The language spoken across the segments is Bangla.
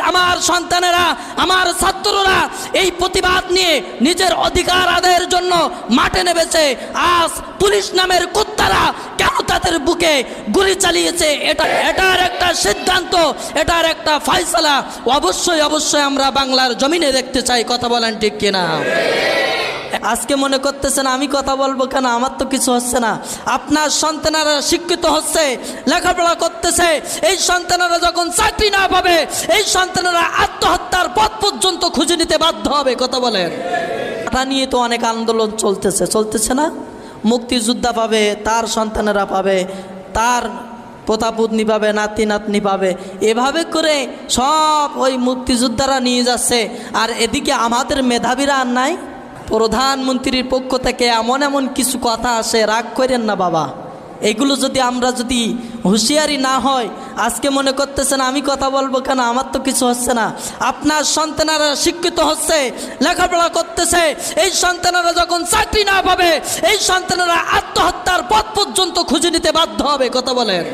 আমার সন্তানেরা, আমার ছাত্ররা এই প্রতিবাদ নিয়ে নিজের অধিকার আদায়ের জন্য মাঠে নেমেছে। আজ পুলিশ নামের কুত্তারা কেন তাদের বুকে গুলি চালিয়েছে? এটা এটার একটা সিদ্ধান্ত, এটার একটা ফাইসলা অবশ্যই অবশ্যই আমরা বাংলার জমিনে দেখতে চাই। কথা বলেন ঠিক কিনা? আজকে মনে করতেছেন, আমি কথা বলব কেন? আমার তো কিছু হচ্ছে না। আপনার সন্তানেরা শিক্ষিত হচ্ছে, লেখাপড়া করতেছে। এই সন্তানেরা যখন চাকরি না পাবে, এই সন্তানেরা আত্মহত্যার পথ পর্যন্ত খুঁজে নিতে বাধ্য হবে। কথা বলেন। এটা নিয়ে তো অনেক আন্দোলন চলতেছে। চলতেছে না? মুক্তিযোদ্ধা পাবে, তার সন্তানেরা পাবে, তার পোতাপুতনি পাবে নাতি নাতনি পাবে। এভাবে করে সব ওই মুক্তিযোদ্ধারা নিয়ে যাচ্ছে। আর এদিকে আমাদের মেধাবীরা আর নাই। প্রধানমন্ত্রীর পক্ষ থেকে এমন এমন কিছু কথা আসে, রাগ করেন না বাবা। এগুলো যদি আমরা যদি হুঁশিয়ারি না হয়, আজকে মনে করতেছেন আমি কথা বলব কেন, আমার তো কিছু হচ্ছে না। আপনার সন্তানেরা শিক্ষিত হচ্ছে, লেখাপড়া করতেছে, এই সন্তানেরা যখন চাকরি না পাবে, এই সন্তানেরা আত্মহত্যার পথ পর্যন্ত খুঁজে নিতে বাধ্য হবে, কথা বলেন।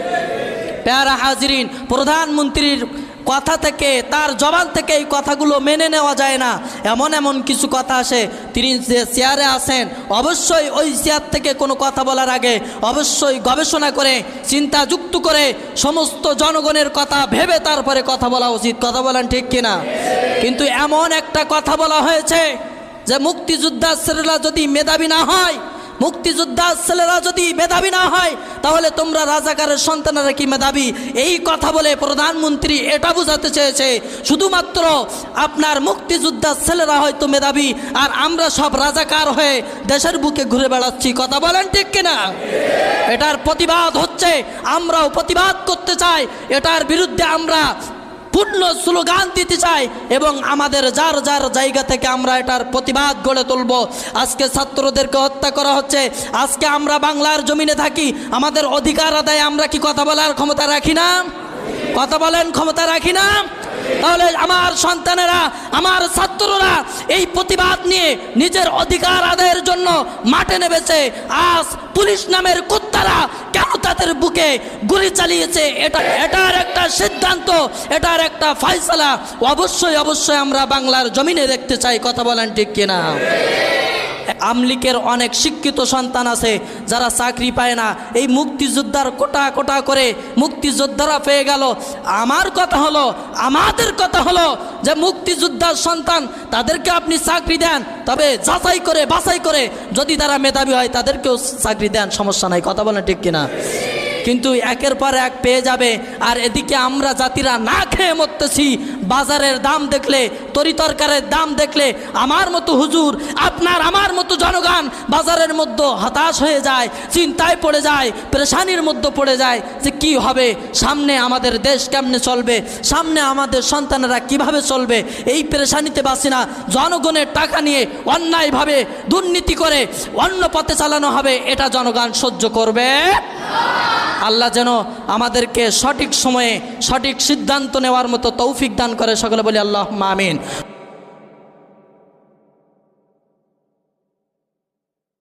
প্যারা হাজিরিন, প্রধানমন্ত্রীর কথা থেকে, তার জবান থেকে এই কথাগুলো মেনে নেওয়া যায় না। এমন এমন কিছু কথা আসে। তিনি যে চেয়ারে আসেন অবশ্যই ওই চেয়ার থেকে কোনো কথা বলার আগে অবশ্যই গবেষণা করে চিন্তা যুক্ত করে সমস্ত জনগণের কথা ভেবে তারপরে কথা বলা উচিত। কথা বলেন ঠিক কিনা? কিন্তু এমন একটা কথা বলা হয়েছে যে মুক্তিযোদ্ধা ছেলেরা যদি মেধাবী না হয় মুক্তিযোদ্ধা ছেলেরা যদি মেধাবী না হয়, তাহলে তোমরা রাজাকারের সন্তানেরা কি মেধাবী? এই কথা বলে প্রধানমন্ত্রী এটা বোঝাতে চেয়েছে। শুধুমাত্র আপনার মুক্তিযোদ্ধা ছেলেরা হয়তো মেধাবী, আর আমরা সব রাজাকার হয়ে দেশের বুকে ঘুরে বেড়াচ্ছি। কথা বলেন ঠিক কিনা? এটার প্রতিবাদ হচ্ছে, আমরাও প্রতিবাদ করতে চাই। এটার বিরুদ্ধে আমরা পূর্ণ স্লোগান দিতে চাই এবং আমাদের যার যার জায়গা থেকে আমরা এটার প্রতিবাদ গড়ে তুলব। আজকে ছাত্রদেরকে হত্যা করা হচ্ছে। আজকে আমরা বাংলার জমিনে থাকি। আমাদের অধিকার আদায় আমরা কি কথা বলার ক্ষমতা রাখি না? কথা বলেন, ক্ষমতা রাখি না? তাহলে আমার সন্তানেরা, আমার ছাত্ররা এই প্রতিবাদ নিয়ে নিজের অধিকার আদায়ের জন্য মাঠে নেমেছে। আজ পুলিশ নামের কুত্তারা কেন তাদের বুকে গুলি চালিয়েছে? এটা এটার একটা সিদ্ধান্ত, এটার একটা ফয়সালা। অবশ্যই অবশ্যই আমরা বাংলার জমিনে দেখতে চাই। কথা বলেন ঠিক কিনা? আমলিকের অনেক শিক্ষিত সন্তান আছে, যারা চাকরি পায় না। এই মুক্তিযোদ্ধার কোটা কোটা করে মুক্তিযোদ্ধারা পেয়ে গেল। আমার কথা হলো, আমাদের কথা হলো যে মুক্তিযোদ্ধার সন্তান, তাদেরকে আপনি চাকরি দেন, তবে যাচাই করে, বাছাই করে যদি তারা মেধাবী হয়, তাদেরকেও চাকরি দেন, সমস্যা নাই। কথা বলেন ঠিক কিনা? কিন্তু একের পর এক পেয়ে যাবে। আর এদিকে আমরা জাতিরা না খেয়ে মরতেছি। বাজারের দাম দেখলে, তরি তরকারের দাম দেখলে আমার মতো হুজুর, আপনার আমার মতো জনগণ বাজারের মধ্যে হতাশ হয়ে যায়, চিন্তায় পড়ে যায়, পেরেশানির মধ্যে পড়ে যায় যে কি হবে, সামনে আমাদের দেশ কেমনে চলবে, সামনে আমাদের সন্তানেরা কীভাবে চলবে, এই পেরেশানিতে বাসি না। জনগণের টাকা নিয়ে অন্যায়ভাবে দুর্নীতি করে অন্য পথে চালানো হবে, এটা জনগণ সহ্য করবে। আল্লাহ যেন আমাদেরকে সঠিক সময়ে সঠিক সিদ্ধান্ত নেওয়ার মতো তৌফিক দান করে। সকলে বলি আল্লাহ মামিন